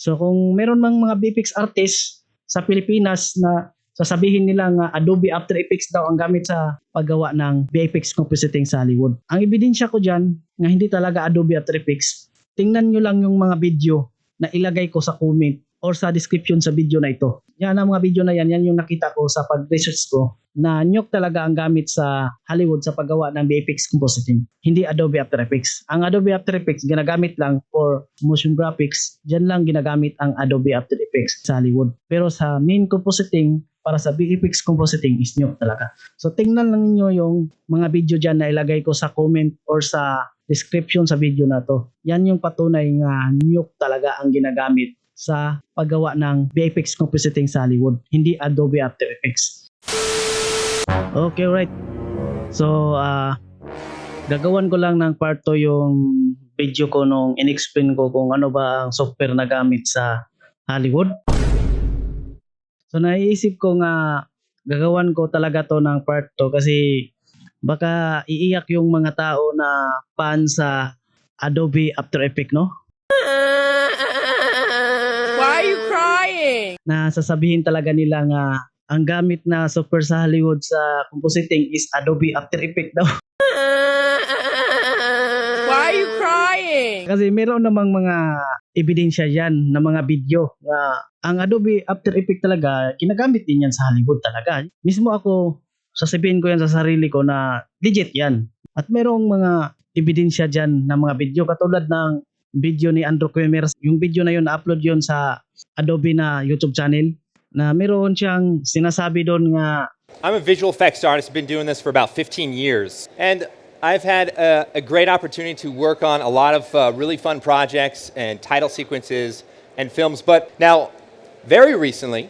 So kung meron mang mga VFX artist sa Pilipinas na sasabihin nila nga Adobe After Effects daw ang gamit sa paggawa ng VFX compositing sa Hollywood. Ang ebidensya ko dyan nga hindi talaga Adobe After Effects, tingnan nyo lang yung mga video na ilagay ko sa comment or sa description sa video na ito. Yan ang mga video na yan, yan yung nakita ko sa pag-research ko na Nyok talaga ang gamit sa Hollywood sa paggawa ng VFX compositing. Hindi Adobe After Effects. Ang Adobe After Effects ginagamit lang for motion graphics. Diyan lang ginagamit ang Adobe After Effects sa Hollywood. Pero sa main compositing, para sa VFX compositing is Nyok talaga. So tingnan lang niyo yung mga video dyan na ilagay ko sa comment or sa description sa video na to. Yan yung patunay nga Nyok talaga ang ginagamit sa paggawa ng VFX compositing sa Hollywood, hindi Adobe After Effects. Okay, right. So, ah gagawan ko lang ng part 2 yung video ko nung in-explain ko kung ano ba ang software na gamit sa Hollywood. So, naiisip ko nga gagawan ko talaga to ng part 2 kasi baka iiyak yung mga tao na fan sa Adobe After Effects, no? Crying? na sasabihin talaga nila nga ang gamit na software sa Hollywood sa compositing is Adobe After Effects daw. Why are you crying? Kasi meron namang mga ebidensya yan na mga video na ang Adobe After Effects talaga, ginagamit din yan sa Hollywood talaga. Mismo ako, sasabihin ko yan sa sarili ko na legit yan. At merong mga ebidensya dyan na mga video katulad ng video ni Andrew. Yung video na yun, na-upload yun sa Adobe na YouTube channel na meron siyang sinasabi doon nga I'm a visual effects artist, been doing this for about 15 years. And I've had a, a great opportunity to work on a lot of uh, really fun projects and title sequences and films. But now, very recently,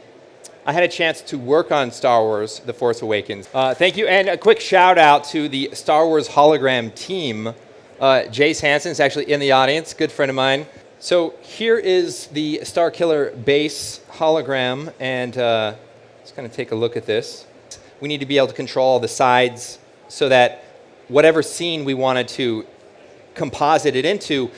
I had a chance to work on Star Wars The Force Awakens. Uh, thank you. And a quick shout out to the Star Wars hologram team. Uh, Jace Hansen is actually in the audience, good friend of mine. So here is the Star Killer base hologram, and uh, let's kind of take a look at this. We need to be able to control the sides so that whatever scene we wanted to composite it into,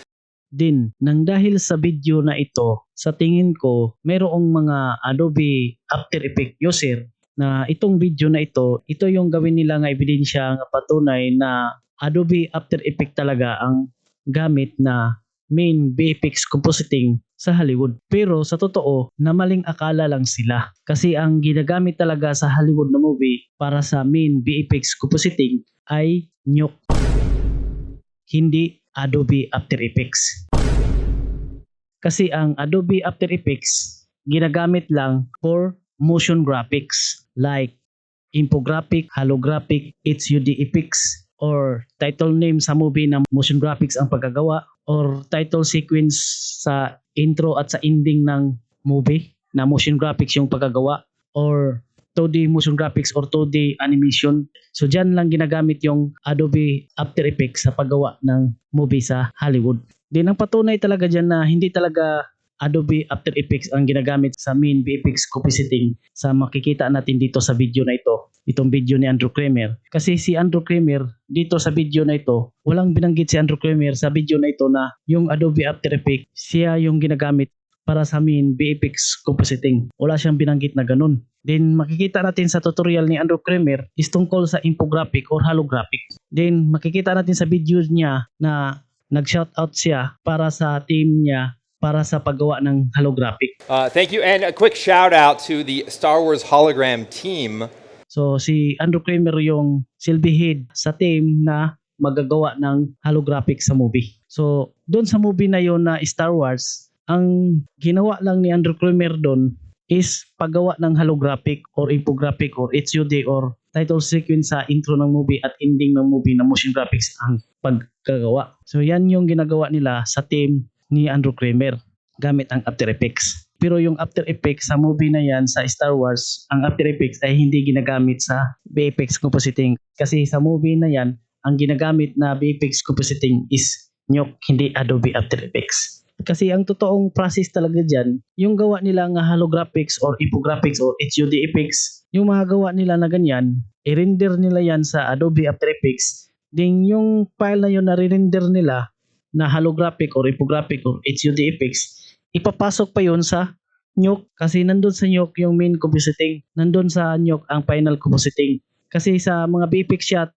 din nang dahil sa video na ito, sa tingin ko, mayroong mga Adobe After Effects user na itong video na ito, ito yung gawin nila nga ebidensya nga patunay na Adobe After Effects talaga ang gamit na main VFX compositing sa Hollywood. Pero sa totoo, na maling akala lang sila. Kasi ang ginagamit talaga sa Hollywood na movie para sa main VFX compositing ay Nyok. Hindi Adobe After Effects. Kasi ang Adobe After Effects ginagamit lang for motion graphics like infographic, holographic, HUD effects, or title name sa movie na motion graphics ang pagkagawa, or title sequence sa intro at sa ending ng movie na motion graphics yung pagkagawa, or 2D motion graphics or 2D animation. So dyan lang ginagamit yung Adobe After Effects sa paggawa ng movie sa Hollywood. Din ang patunay talaga dyan na hindi talaga Adobe After Effects ang ginagamit sa main VFX compositing sa makikita natin dito sa video na ito. Itong video ni Andrew Kramer. Kasi si Andrew Kramer dito sa video na ito, walang binanggit si Andrew Kramer sa video na ito na yung Adobe After Effects, siya yung ginagamit para sa main VFX compositing. Wala siyang binanggit na ganun. Then makikita natin sa tutorial ni Andrew Kramer is tungkol sa infographic or holographic. Then makikita natin sa video niya na nag-shoutout siya para sa team niya para sa paggawa ng holographic. uh, thank you. And a quick shout out to the Star Wars hologram team. So si Andrew Kramer yung silbi head sa team na magagawa ng holographic sa movie. So doon sa movie na yon na Star Wars, ang ginawa lang ni Andrew Kramer doon is paggawa ng holographic or infographic or HUD or title sequence sa intro ng movie at ending ng movie na motion graphics ang pagkagawa. So yan yung ginagawa nila sa team ni Andrew Kramer gamit ang After Effects. Pero yung After Effects sa movie na yan sa Star Wars, ang After Effects ay hindi ginagamit sa VFX compositing. Kasi sa movie na yan, ang ginagamit na VFX compositing is Nyok, hindi Adobe After Effects. Kasi ang totoong process talaga dyan, yung gawa nila nga holographics or infographics or HUD effects, yung mga gawa nila na ganyan, i-render nila yan sa Adobe After Effects. Then yung file na yun na render nila na holographic or infographic or HUD effects, ipapasok pa yun sa Nyok kasi nandun sa Nyok yung main compositing. Nandun sa Nyok ang final compositing. Kasi sa mga BFX shot,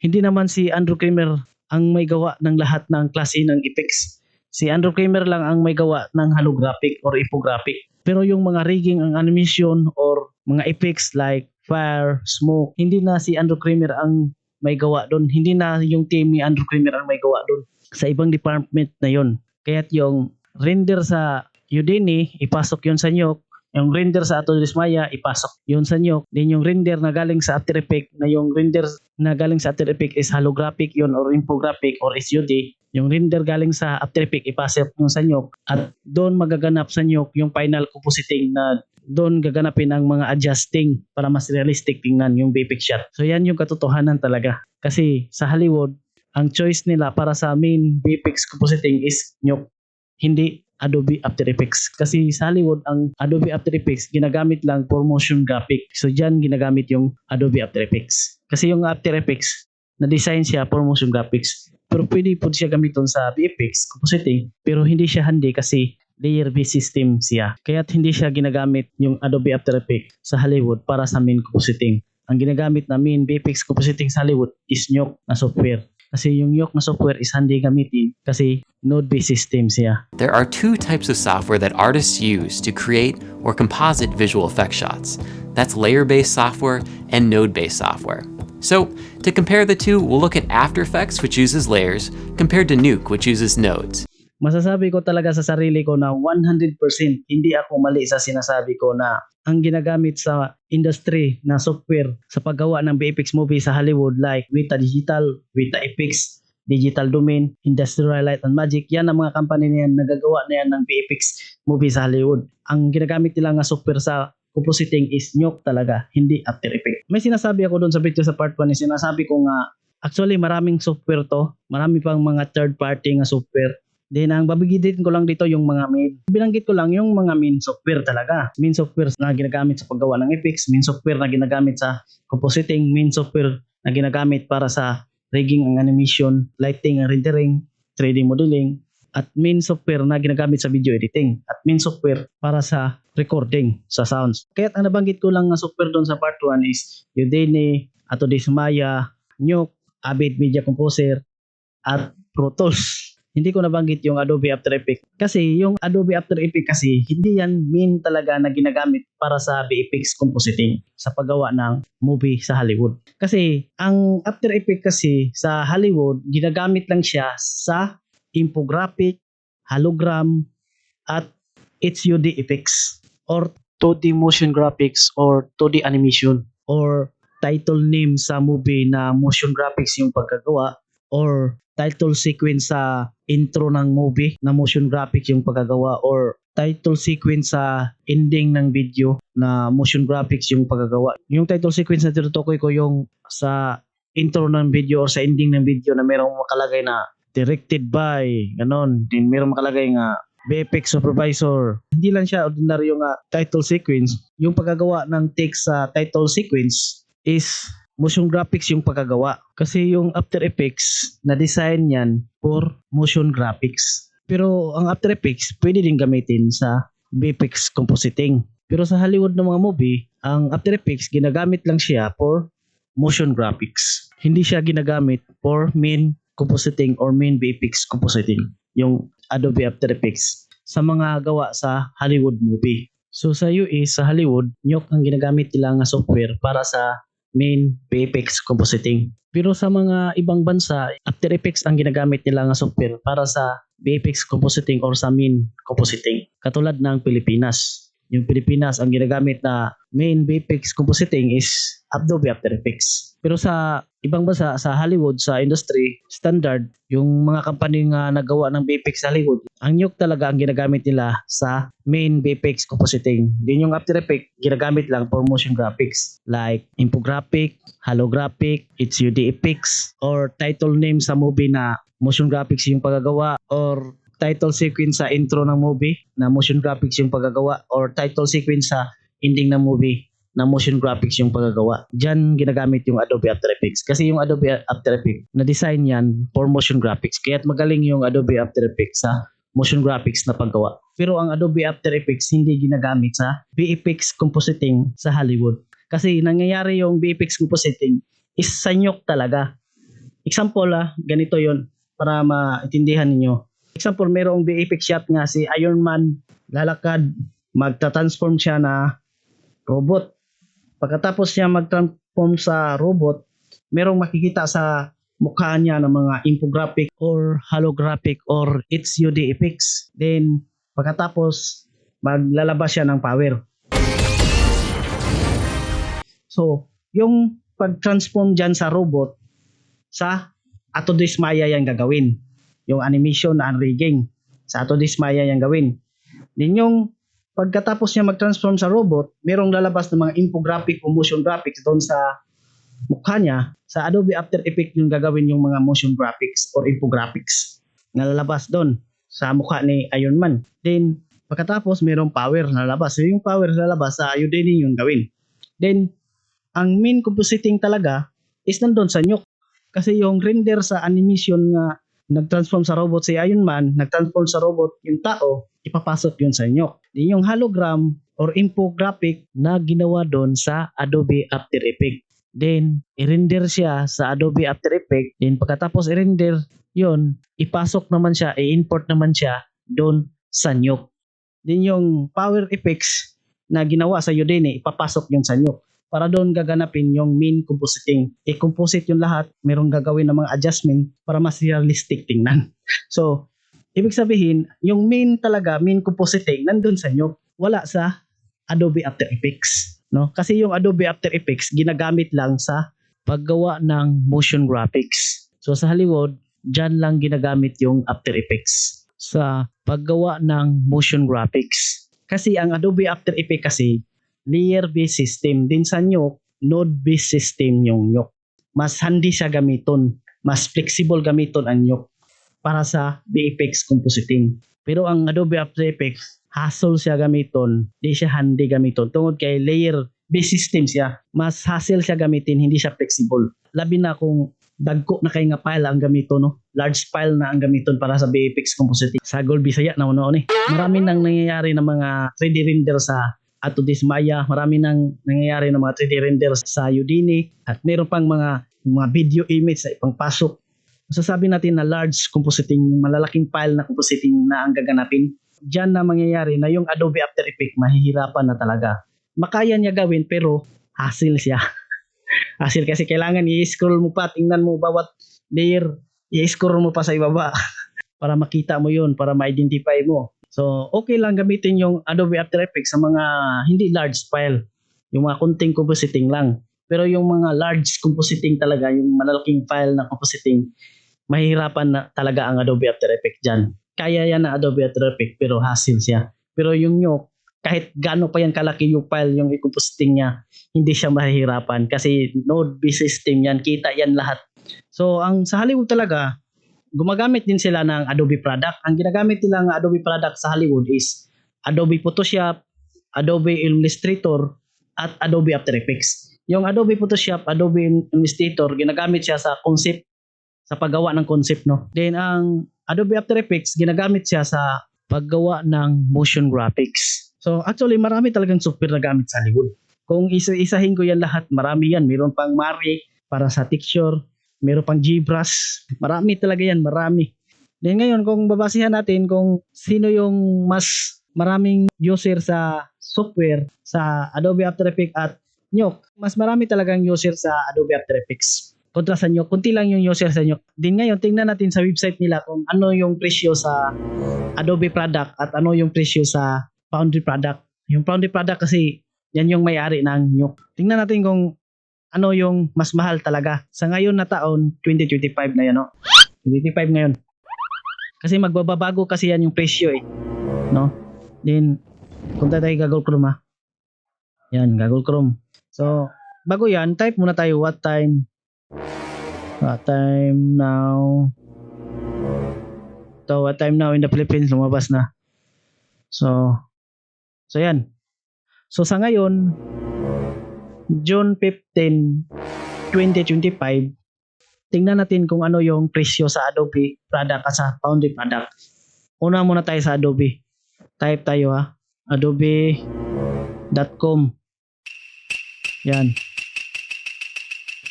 hindi naman si Andrew Kramer ang may gawa ng lahat ng klase ng effects. Si Andrew Kramer lang ang may gawa ng holographic or infographic. Pero yung mga rigging, ang animation or mga effects like fire, smoke, hindi na si Andrew Kramer ang may gawa doon. Hindi na yung team ni Andrew Kramer ang may gawa doon. Sa ibang department na yon. Kaya't yung render sa Udemy, ipasok yun sa Nyok. Yung render sa Ato Maya, ipasok yun sa Nyok. Then yung render na galing sa After Effects, na yung render na galing sa After Effects is holographic yun or infographic or SUD. Yung render galing sa After Effects, ipasok yun sa Nyok. At doon magaganap sa Nyok yung final compositing na doon gaganapin ang mga adjusting para mas realistic tingnan yung BFX shot. So yan yung katotohanan talaga. Kasi sa Hollywood, ang choice nila para sa main BFX compositing is Nyok, hindi Adobe After Effects. Kasi sa Hollywood, ang Adobe After Effects ginagamit lang for motion graphic. So dyan ginagamit yung Adobe After Effects. Kasi yung After Effects, na-design siya for motion graphics. Pero pwede po siya gamiton sa VFX, compositing, pero hindi siya handy kasi layer-based system siya. Kaya't hindi siya ginagamit yung Adobe After Effects sa Hollywood para sa main compositing. Ang ginagamit na main VFX compositing sa Hollywood is Nyok na software. Kasi yung Nyok na software is gamitin kasi node-based system siya. There are two types of software that artists use to create or composite visual effect shots. That's layer based software and node based software. So, to compare the two, we'll look at After Effects, which uses layers, compared to Nuke, which uses nodes. Masasabi ko talaga sa sarili ko na 100% hindi ako mali sa sinasabi ko na ang ginagamit sa industry na software sa paggawa ng VFX movie sa Hollywood like Weta Digital, Weta FX, Digital Domain, Industrial Light and Magic, yan ang mga company na yan, nagagawa na yan ng VFX movie sa Hollywood. Ang ginagamit nila nga software sa compositing is Nyok talaga, hindi After Effects. May sinasabi ako doon sa video sa part 1, sinasabi ko nga Actually, maraming software to. Marami pang mga third party nga software. Then, ang babigitin ko lang dito yung mga main. Binanggit ko lang yung mga main software talaga. Main software na ginagamit sa paggawa ng effects, main software na ginagamit sa compositing, main software na ginagamit para sa rigging ang animation, lighting and rendering, 3D modeling, at main software na ginagamit sa video editing, at main software para sa recording sa sounds. Kaya ang nabanggit ko lang na software doon sa part 1 is Udemy, Autodesk Maya, Nuke, Avid Media Composer, at Pro Tools. Hindi ko nabanggit yung Adobe After Effects. Kasi yung Adobe After Effects kasi, hindi yan main talaga na ginagamit para sa VFX compositing sa paggawa ng movie sa Hollywood. Kasi ang After Effects kasi sa Hollywood, ginagamit lang siya sa infographic, hologram, at HUD effects or 2D motion graphics or 2D animation or title name sa movie na motion graphics yung pagkagawa or title sequence sa intro ng movie na motion graphics yung pagkagawa or title sequence sa ending ng video na motion graphics yung pagkagawa. Yung title sequence na tinutukoy ko yung sa intro ng video or sa ending ng video na merong makalagay na directed by, ganon. Din merong makalagay nga VFX supervisor. Hindi lang siya ordinaryo nga title sequence. Yung pagkagawa ng text sa title sequence is motion graphics yung pagkagawa. Kasi yung After Effects, na-design yan for motion graphics. Pero ang After Effects, pwede din gamitin sa VFX compositing. Pero sa Hollywood ng mga movie, ang After Effects, ginagamit lang siya for motion graphics. Hindi siya ginagamit for main compositing or main VFX compositing. Yung Adobe After Effects sa mga gawa sa Hollywood movie. So sa US, sa Hollywood, Nyok ang ginagamit nila nga software para sa main VFX compositing. Pero sa mga ibang bansa, After Effects ang ginagamit nila nga software para sa VFX compositing or sa main compositing. Katulad ng Pilipinas. Yung Pilipinas, ang ginagamit na main VFX compositing is Adobe After Effects. Pero sa ibang bansa, sa Hollywood, sa industry, standard, yung mga company nga nagawa ng VFX sa Hollywood, ang Nuke talaga ang ginagamit nila sa main VFX compositing. Din yung After Effects, ginagamit lang for motion graphics like infographic, holographic, HUD effects, or title name sa movie na motion graphics yung pagagawa, or title sequence sa intro ng movie na motion graphics yung pagagawa, or title sequence sa ending ng movie na motion graphics yung pagagawa. Diyan ginagamit yung Adobe After Effects. Kasi yung Adobe After Effects, na-design yan for motion graphics. Kaya't magaling yung Adobe After Effects sa motion graphics na paggawa. Pero ang Adobe After Effects hindi ginagamit sa VFX compositing sa Hollywood. Kasi nangyayari yung VFX compositing is sa nyok talaga. Example ah, ganito yon para maintindihan ninyo. Example, mayroong VFX shot nga si Iron Man lalakad, magta-transform siya na robot. Pagkatapos niya mag-transform sa robot, merong makikita sa mukha niya ng mga infographic or holographic or HUD effects. Then, pagkatapos, maglalabas siya ng power. So, yung pag-transform dyan sa robot, sa Autodismaya yan gagawin. Yung animation na unrigging, sa Autodismaya yan gawin. Then yung pagkatapos niya mag-transform sa robot, merong lalabas ng mga infographic o motion graphics doon sa mukha niya. Sa Adobe After Effects yung gagawin yung mga motion graphics or infographics na lalabas doon sa mukha ni Iron Man. Then, pagkatapos merong power na lalabas. So yung power na lalabas sa Udemy yung gawin. Then, ang main compositing talaga is nandun sa nyok. Kasi yung render sa animation nga nag-transform sa robot si Iron Man, nag-transform sa robot yung tao, ipapasok yun sa. Then yung hologram or infographic na ginawa doon sa Adobe After Effects. Then, i-render siya sa Adobe After Effects. Then, pagkatapos i-render yon ipasok naman siya, i-import naman siya doon sa nyok. Then, yung Power Effects na ginawa sa Udemy, ipapasok yun sa nyok para doon gaganapin yung main compositing. I-composite yung lahat, merong gagawin ng mga adjustment para mas realistic tingnan. So, ibig sabihin, yung main talaga, main compositing, nandun sa inyo. Wala sa Adobe After Effects. No? Kasi yung Adobe After Effects, ginagamit lang sa paggawa ng motion graphics. So, sa Hollywood, dyan lang ginagamit yung After Effects sa paggawa ng motion graphics. Kasi ang Adobe After Effects kasi, layer-based system. Din sa nyok, node-based system yung nyok. Mas handy siya gamiton. Mas flexible gamiton ang nyok para sa VFX compositing. Pero ang Adobe After Effects, hassle siya gamiton. Di siya handy gamiton. Tungod kay layer-based system siya. Mas hassle siya gamitin, hindi siya flexible. Labi na kung dagko na kay nga file ang gamito no large file na ang gamiton para sa VFX compositing sa Gold Bisaya na uno ni marami nang nangyayari ng mga 3D render sa ato dismaya marami nang nangyayari ng mga 3D render sa Udemy. At meron pang mga mga video image sa ipangpasok masasabi natin na large compositing malalaking file na compositing na ang gaganapin. Diyan na mangyayari na yung Adobe After Effects mahihirapan na talaga. Makaya niya gawin pero hassle siya. Hassle kasi kailangan i-scroll mo pa tingnan mo bawat layer i-scroll mo pa sa ibaba. Para makita mo yun para ma-identify mo So, okay lang gamitin yung Adobe After Effects sa mga hindi large file. Yung mga kunting compositing lang. Pero yung mga large compositing talaga, yung malalaking file na compositing, mahihirapan na talaga ang Adobe After Effects dyan. Kaya yan na Adobe After Effects, pero hassle siya. Pero yung nyo, kahit gaano pa yan kalaki yung file, yung i-compositing niya, hindi siya mahihirapan. Kasi node-based system yan, kita yan lahat. So, ang sa Hollywood talaga, gumagamit din sila ng Adobe product. Ang ginagamit nila ng Adobe product sa Hollywood is Adobe Photoshop, Adobe Illustrator, at Adobe After Effects. Yung Adobe Photoshop, Adobe Illustrator, ginagamit siya sa concept, sa paggawa ng concept, no? Then, ang Adobe After Effects, ginagamit siya sa paggawa ng motion graphics. So, actually, marami talagang software na gamit sa Hollywood. Kung isa-isahin ko yan lahat, marami yan. Meron pang Mari para sa texture, meron pang GBrush. Marami talaga yan, marami. Then ngayon, kung babasihan natin kung sino yung mas maraming user sa software sa Adobe After Effects at Nyok, mas marami talagang user sa Adobe After Effects. Kontra sa Nyok, kunti lang yung user sa Nyok. Din ngayon, tingnan natin sa website nila kung ano yung presyo sa Adobe product at ano yung presyo sa Foundry product. Yung Foundry product kasi yan yung may-ari ng Nyok. Tingnan natin kung ano yung mas mahal talaga. Sa ngayon na taon, 2025 na yan, no? 2025 ngayon. Kasi magbababago kasi yan yung presyo eh. No? Then, punta tayo Google Chrome ha. Yan, Google Chrome. So, bago yan, type muna tayo what time. What time now. So, what time now in the Philippines, lumabas na. So, so yan. So, sa ngayon, June 15, 2025, tingnan natin kung ano yung presyo sa Adobe product at sa Foundry product. Una muna tayo sa Adobe. type tayo ha. adobe.com yan.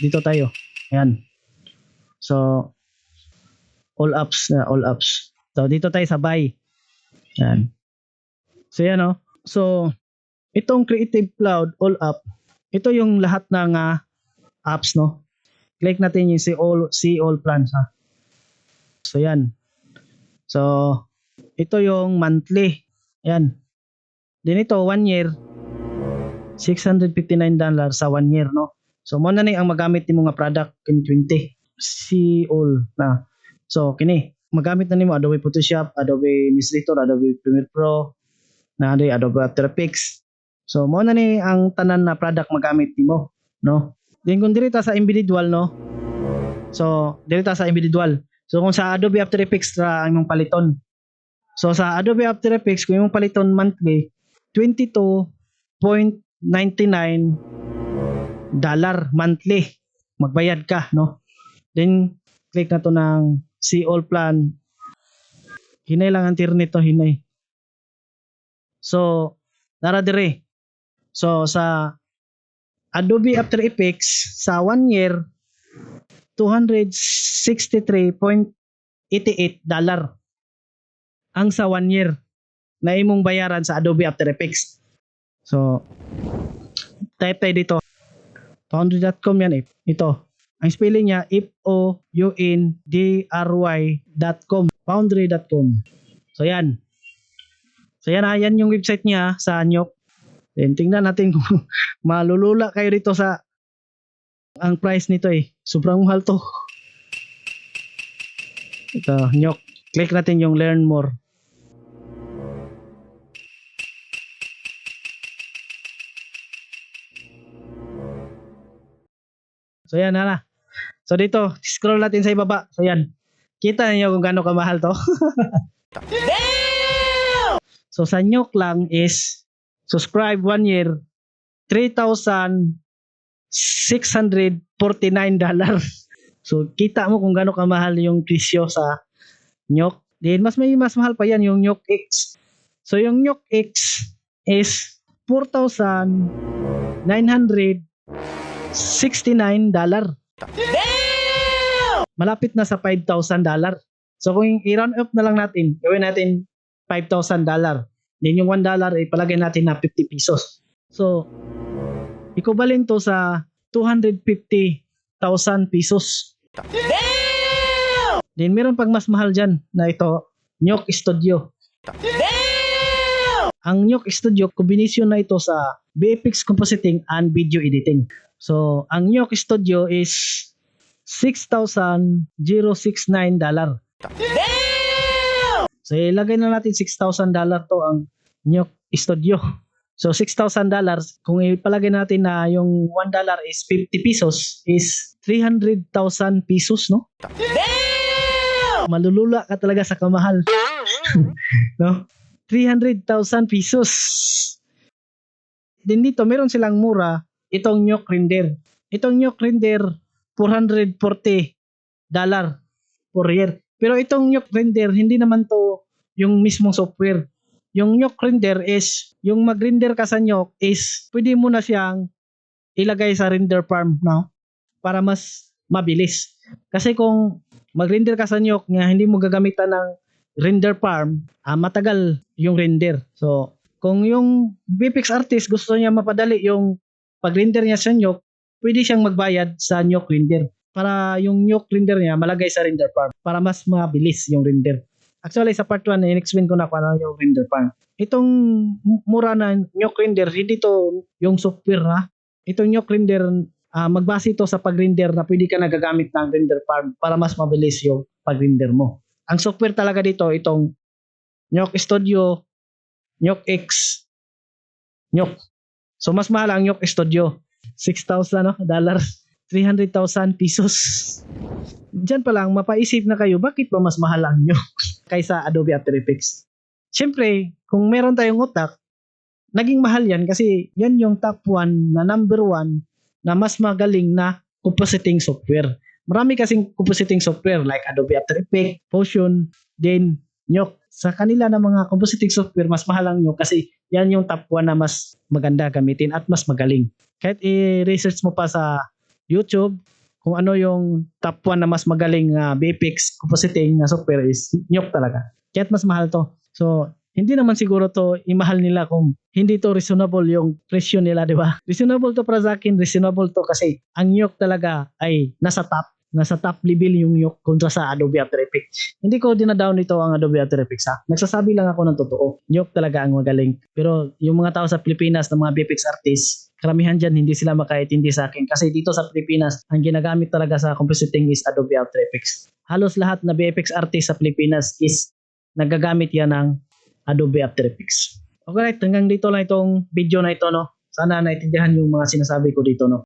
Dito tayo. Yan. So all apps na all apps. So dito tayo sa buy. Yan. So yan o so itong creative cloud all up ito yung lahat ng ah, apps no? Click natin yung see all see all plans ha? So yan. So ito yung monthly. Yan. Din ito one year 659 dollars sa one year no? So mo na ni ang magamit nimo nga product kini 20 see all na. So kini magamit na nimo Adobe Photoshop Adobe Illustrator Adobe Premiere Pro na Adobe After Effects so mo na ni ang tanan na product magamit nimo no? Then kung diri ta sa individual no? So diri ta sa individual. So kung sa Adobe After Effects ra ang imong paliton. So sa Adobe After Effects kung imong paliton monthly 22.99 dollar monthly. Magbayad ka no? Then click na to ng see all plan. Hinay lang ang internet to hinay. So nara dire so sa Adobe After Effects sa one year 263.88 dollar ang sa one year na imong bayaran sa Adobe After Effects. So type tayo dito. foundry.com yan eh. Ito. Ang spelling niya f-o-u-n-d-r-y.com foundry.com so yan. So yan ah, yan yung website niya sa Anyok then tingnan natin kung malulula kayo dito sa ang price nito eh sobrang mahal to ito Nyok click natin yung learn more So yan na So dito, scroll natin sa ibaba. So yan. Kita niyo kung gaano kamahal to. so sa Nyok lang is subscribe one year 3,649 dollars. So kita mo kung gaano kamahal yung presyo sa Nyok. Then mas may mas mahal pa yan yung Nyok X. So yung Nyok X is 4,969 dollar. Malapit na sa 5,000 dollar. So kung i-round up na lang natin, gawin natin 5,000 dollar. Then yung 1 dollar ipalagay natin na 50 pesos. So equivalent to sa 250,000 pesos. Then meron pag mas mahal dyan na ito, Nyok Studio. Ang Nyok Studio, kombinasyon na ito sa VFX compositing and video editing. So, ang Nyok Studio is 6,069 dollar. So, ilagay na natin 6,000 dollar to ang Nyok Studio. So, 6,000 dollars, kung ipalagay natin na yung 1 dollar is 50 pesos, is 300,000 pesos, no? Malulula ka talaga sa kamahal. no? 300,000 pesos. Din dito, meron silang mura, itong Nyok Render. Itong Nyok Render, 440 dollar per year. Pero itong Nyok Render, hindi naman to yung mismong software. Yung Nyok Render is, yung mag-render ka sa Nyok is, pwede mo na siyang ilagay sa render farm, no? Para mas mabilis. Kasi kung mag-render ka sa Nyok nga hindi mo gagamitan ng render farm, ah, matagal yung render. So, kung yung VFX artist gusto niya mapadali yung pag-render niya sa Nyok, pwede siyang magbayad sa Nyok render para yung Nyok render niya malagay sa render farm para mas mabilis yung render. Actually, sa part 1, in-explain ko na kung ano yung render farm. Itong mura na Nyok render, hindi to yung software ha. Itong Nyok render, ah, magbase ito sa pag-render na pwede ka nagagamit ng render farm para mas mabilis yung pag-render mo. Ang software talaga dito, itong Nyok Studio, Nyok X, Nyok. So mas mahal ang Nyok Studio. 6,000 no, dollars. 300,000 pesos. Diyan pa lang, mapaisip na kayo, bakit ba mas mahal ang Nyok kaysa Adobe After Effects? Siyempre, kung meron tayong utak, naging mahal yan kasi yan yung top 1 na number 1 na mas magaling na compositing software. Marami kasing compositing software like Adobe After Effects, Potion, then Nyok. sa kanila na mga compositing software, mas mahal ang Nuke kasi yan yung top 1 na mas maganda gamitin at mas magaling. Kahit i-research mo pa sa YouTube, kung ano yung top 1 na mas magaling na BFX compositing na software is Nuke talaga. Kahit mas mahal to. So, hindi naman siguro to imahal nila kung hindi to reasonable yung presyo nila, di ba? Reasonable to para sa akin, reasonable to kasi ang Nuke talaga ay nasa top nasa top level yung Nuke kontra sa Adobe After Effects. Hindi ko dinadown ito ang Adobe After Effects ha. Nagsasabi lang ako ng totoo. Nuke talaga ang magaling. Pero yung mga tao sa Pilipinas na mga VFX artists, karamihan dyan hindi sila makaintindi sa akin. Kasi dito sa Pilipinas, ang ginagamit talaga sa compositing is Adobe After Effects. Halos lahat na VFX artist sa Pilipinas is nagagamit yan ng Adobe After Effects. Okay, hanggang dito lang itong video na ito, no? Sana naintindihan yung mga sinasabi ko dito, no?